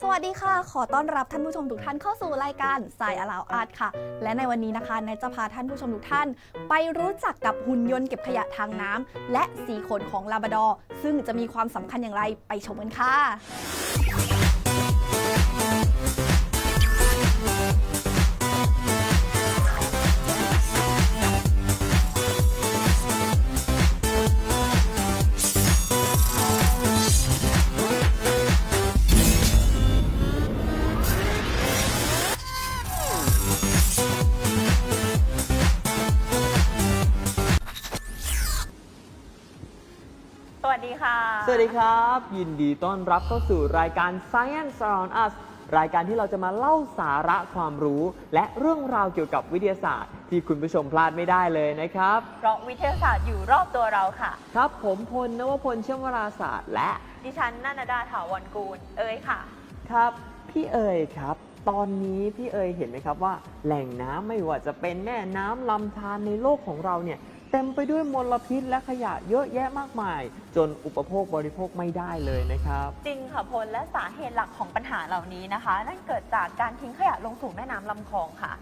สวัสดีค่ะ ขอต้อนรับท่านผู้ชมทุกท่านเข้าสู่รายการสายอลาวอาร์ตค่ะ และในวันนี้นะคะแนทจะพาท่านผู้ชมทุกท่าน ไปรู้จักกับหุ่นยนต์เก็บขยะทางน้ำและสีขนของลาบาดอซึ่งจะมีความสำคัญอย่างไรไปชมกันค่ะ วัสดีค่ะ สวัสดีครับ ยินดีต้อนรับเข้าสู่รายการ Science Around Us รายการที่เราจะมาเล่าสาระความรู้ และเรื่องราวเกี่ยวกับวิทยาศาสตร์ ที่คุณผู้ชมพลาดไม่ได้เลยนะครับ เพราะวิทยาศาสตร์อยู่รอบตัวเราค่ะ ครับผมพลนวพลเชื่อมวราศาสตร์ และดิฉันนันดาถาวรกูล เอ้ยค่ะ ครับ พี่เอ๋ยครับ ตอนนี้พี่เอ๋ยเห็นไหมครับว่า แหล่งน้ำไม่ว่าจะเป็นแม่น้ำลำธารในโลกของเราเนี่ยเต็มไปด้วยมลพิษและขยะเยอะแยะมากมาย จนอุปโภคบริโภคไม่ได้เลยนะครับ จริงค่ะพลและสาเหตุหลักของปัญหาเหล่านี้นะคะ นั่นเกิดจากการทิ้งขยะลงสู่แม่น้ำลำคลองค่ะ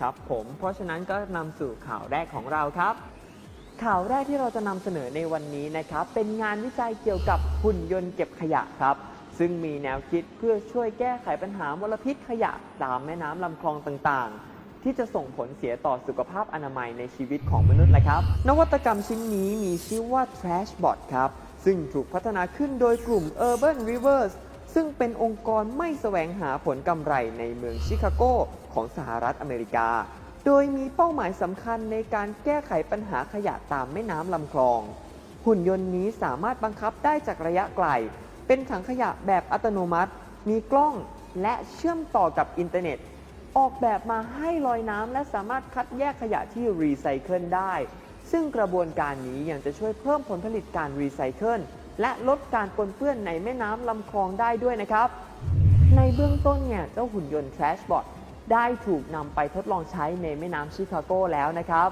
ครับผมเพราะฉะนั้นก็นำสู่ข่าวแรกของเราครับ ข่าวแรกที่เราจะนำเสนอในวันนี้นะครับ เป็นงานวิจัยเกี่ยวกับหุ่นยนต์เก็บขยะครับ ซึ่งมีแนวคิดเพื่อช่วยแก้ไขปัญหามลพิษขยะตามแม่น้ำลำคลองต่างๆ ที่จะส่งผลเสียต่อสุขภาพอนามัยในชีวิตของมนุษย์แหละครับ นวัตกรรมชิ้นนี้มีชื่อว่า Trashbot ครับ ซึ่งถูกพัฒนาขึ้นโดยกลุ่ม Urban Rivers ซึ่งเป็นองค์กรไม่แสวงหาผลกำไรในเมืองชิคาโกของสหรัฐอเมริกา โดยมีเป้าหมายสำคัญในการแก้ไขปัญหาขยะตามแม่น้ำลำคลอง หุ่นยนต์นี้สามารถบังคับได้จากระยะไกล เป็นถังขยะแบบอัตโนมัติ มีกล้องและเชื่อมต่อกับอินเทอร์เน็ต ออกแบบมาให้ลอยน้ำและสามารถคัดแยกขยะที่รีไซเคิลได้ ซึ่งกระบวนการนี้ยังจะช่วยเพิ่มผลผลิตการรีไซเคิลและลดการปนเปื้อนในแม่น้ำลำคลองได้ด้วยนะครับ ในเบื้องต้นเนี่ยเจ้าหุ่นยนต์ Trashbot ได้ถูกนำไปทดลองใช้ในแม่น้ำชิคาโกแล้วนะครับ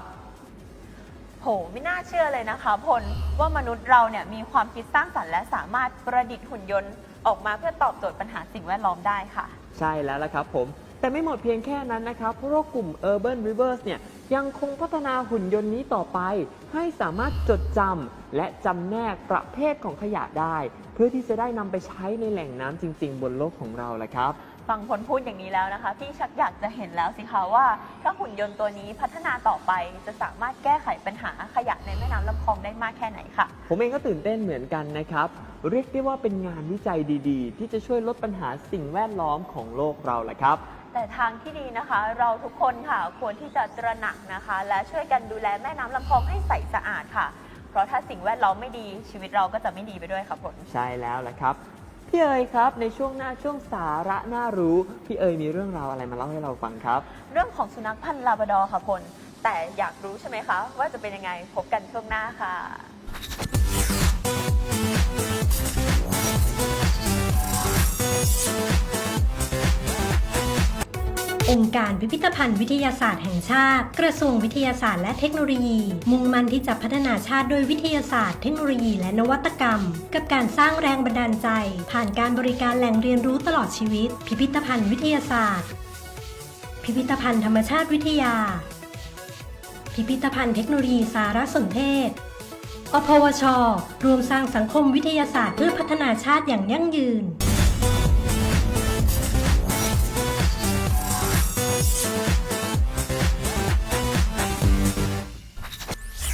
โหไม่น่าเชื่อเลยนะคะพลว่ามนุษย์เราเนี่ยมีความคิดสร้างสรรค์และสามารถประดิษฐ์หุ่นยนต์ออกมาเพื่อตอบโจทย์ปัญหาสิ่งแวดล้อมได้ค่ะ ใช่แล้วละครับผม แต่ไม่หมดเพียงแค่นั้นนะครับเพราะว่ากลุ่ม Urban Rivers เนี่ยยังคงพัฒนาหุ่นยนต์นี้ต่อไป ให้สามารถจดจำและจำแนกประเภทของขยะได้ เพื่อที่จะได้นำไปใช้ในแหล่งน้ำจริง ๆ บนโลกของเราแหละครับฟังพลพูดอย่างนี้แล้วนะคะ พี่ชักอยากจะเห็นแล้วสิคะว่าถ้าหุ่นยนต์ตัวนี้พัฒนาต่อไปจะสามารถแก้ไขปัญหาขยะในแม่น้ำลำคลองได้มากแค่ไหนค่ะ ผมเองก็ตื่นเต้นเหมือนกันนะครับ เรียกได้ว่าเป็นงานวิจัยดีๆ ที่จะช่วยลดปัญหาสิ่งแวดล้อมของโลกเราแหละครับ แต่ทางที่ดีนะคะ เราทุกคนค่ะควรที่จะตระหนักนะคะ และช่วยกันดูแลแม่น้ำลำคลองให้ใสสะอาดค่ะ เพราะถ้าสิ่งแวดล้อมไม่ดีชีวิตเราก็จะไม่ดีไปด้วยค่ะผล ใช่แล้วแหละครับ พี่เอ๋ยครับในช่วงหน้าช่วงสาระน่ารู้ พี่เอ๋ยมีเรื่องราวอะไรมาเล่าให้เราฟังครับ เรื่องของสุนัขพันธุ์ลาบราดอร์ค่ะพลแต่อยากรู้ใช่ไหมคะ ว่าจะเป็นยังไงพบกันช่วงหน้าค่ะ องค์การพิพิธภัณฑ์วิทยาศาสตร์แห่งชาติ กระทรวงวิทยาศาสตร์และเทคโนโลยี มุ่งมั่นที่จะพัฒนาชาติด้วยวิทยาศาสตร์เทคโนโลยีและนวัตกรรม กับการสร้างแรงบันดาลใจ ผ่านการบริการแหล่งเรียนรู้ตลอดชีวิต พิพิธภัณฑ์วิทยาศาสตร์ พิพิธภัณฑ์ธรรมชาติวิทยา พิพิธภัณฑ์เทคโนโลยีสารสนเทศอพวช รวมสร้างสังคมวิทยาศาสตร์เพื่อพัฒนาชาติอย่างยั่งยืน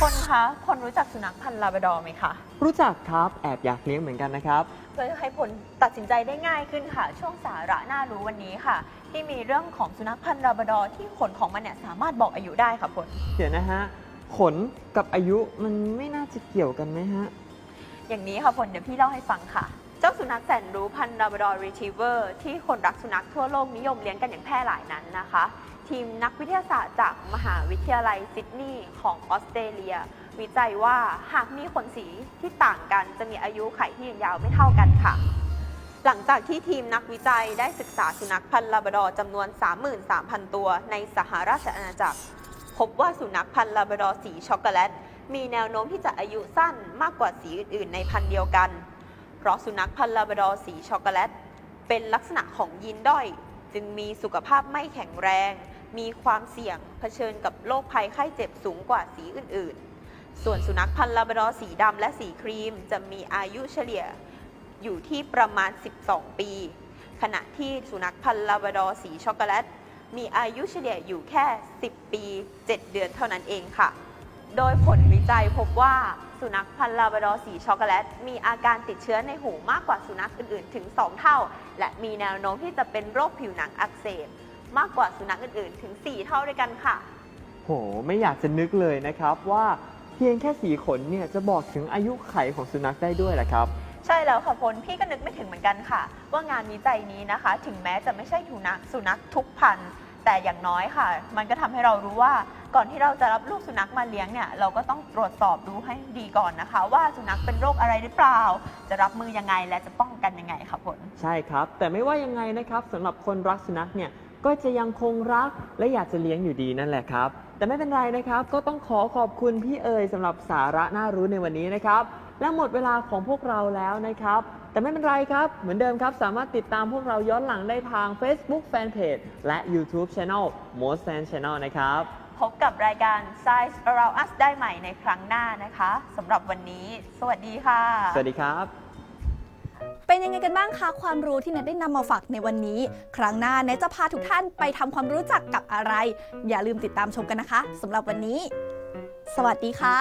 คนคะคนรู้จักสุนัขพันธุ์ลาบราดอร์ไหมคะรู้จักครับแอบอยากเลี้ยงเหมือนกันนะครับ เพื่อให้ผลตัดสินใจได้ง่ายขึ้นค่ะ ช่วงสาระน่ารู้วันนี้ค่ะ ที่มีเรื่องของสุนัขพันธุ์ลาบราดอร์ที่ขนของมันเนี่ยสามารถบอกอายุได้ค่ะผลเดี๋ยวนะฮะขนกับอายุมันไม่น่าจะเกี่ยวกันไหมฮะ อย่างนี้ค่ะผลเดี๋ยวพี่เล่าให้ฟังค่ะ เจ้าสุนัขแสนรู้พันธุ์ลาบราดอร์รีทรีเวอร์ที่คนรักสุนัขทั่วโลกนิยมเลี้ยงกันอย่างแพร่หลายนั้นนะคะ ทีมนักวิทยาศาสตร์จากมหาวิทยาลัยซิดนีย์ของออสเตรเลีย วิจัยว่าหากมีขนสีที่ต่างกันจะมีอายุไขที่ยืนยาวไม่เท่ากันค่ะ หลังจากที่ทีมนักวิจัยได้ศึกษาสุนัขพันธุ์ลาบราดอร์จำนวน 33,000 ตัวในสหราชอาณาจักร พบว่าสุนัขพันธุ์ลาบราดอร์สีช็อกโกแลต มีแนวโน้มที่จะอายุสั้นมากกว่าสีอื่นๆ ในพันธุ์เดียวกัน เพราะสุนัขพันธุ์ลาบราดอร์สีช็อกโกแลต เป็นลักษณะของยีนด้อยจึงมีสุขภาพไม่แข็งแรง มีความเสี่ยงเผชิญกับโรคภัยไข้เจ็บสูงกว่าสีอื่นๆ ส่วนสุนัขพันธุ์ลาบราดอร์สีดำและสีครีม จะมีอายุเฉลี่ยอยู่ที่ประมาณ 12 ปี ขณะที่สุนัขพันธุ์ลาบราดอร์สีช็อกโกแลต มีอายุเฉลี่ยอยู่แค่ 10 ปี 7 เดือนเท่านั้นเองค่ะ โดยผลวิจัยพบว่าสุนัขพันธุ์ลาบราดอร์สีช็อกโกแลต มีอาการติดเชื้อในหูมากกว่าสุนัขอื่นๆ ถึง 2 เท่า และมีแนวโน้มที่จะเป็นโรคผิวหนังอักเสบ มากกว่าสุนัขอื่นๆ ถึง 4 เท่าด้วยกันค่ะ โห ไม่อยากจะนึกเลยนะครับว่าเพียงแค่สีขนเนี่ยจะบอกถึงอายุไขของสุนัขได้ด้วยแหละครับ ใช่แล้วค่ะพลพี่ก็นึกไม่ถึงเหมือนกันค่ะ ว่างานวิจัยนี้นะคะ ถึงแม้จะไม่ใช่สุนัขสุนัขทุกพันธุ์แต่อย่างน้อยค่ะ มันก็ทำให้เรารู้ว่าก่อนที่เราจะรับลูกสุนัขมาเลี้ยงเนี่ยเราก็ต้องตรวจสอบดูให้ดีก่อนนะคะ ว่าสุนัขเป็นโรคอะไรหรือเปล่า จะรับมือยังไงและจะป้องกันยังไงค่ะพล ใช่ครับ แต่ไม่ว่ายังไงนะครับสำหรับคนรักสุนัขเนี่ย ก็จะยังคงรักและอยากจะเลี้ยงอยู่ดีนั่นแหละครับ แต่ไม่เป็นไรนะครับ ก็ต้องขอขอบคุณพี่เอ๋ยสำหรับสาระน่ารู้ในวันนี้นะครับ และหมดเวลาของพวกเราแล้วนะครับ แต่ไม่เป็นไรครับ เหมือนเดิมครับ สามารถติดตามพวกเราย้อนหลังได้ทาง Facebook Fanpage และ YouTube Channel Most Fan Channel นะครับ พบกับรายการ Size Around Us ได้ใหม่ในครั้งหน้านะคะสำหรับวันนี้ สวัสดีค่ะ สวัสดีครับ เป็นยังไงกันบ้างคะความรู้ที่เนทได้นำมาฝากในวันนี้ ครั้งหน้าเนทจะพาทุกท่านไปทำความรู้จักกับอะไร อย่าลืมติดตามชมกันนะคะสำหรับวันนี้ สวัสดีค่ะ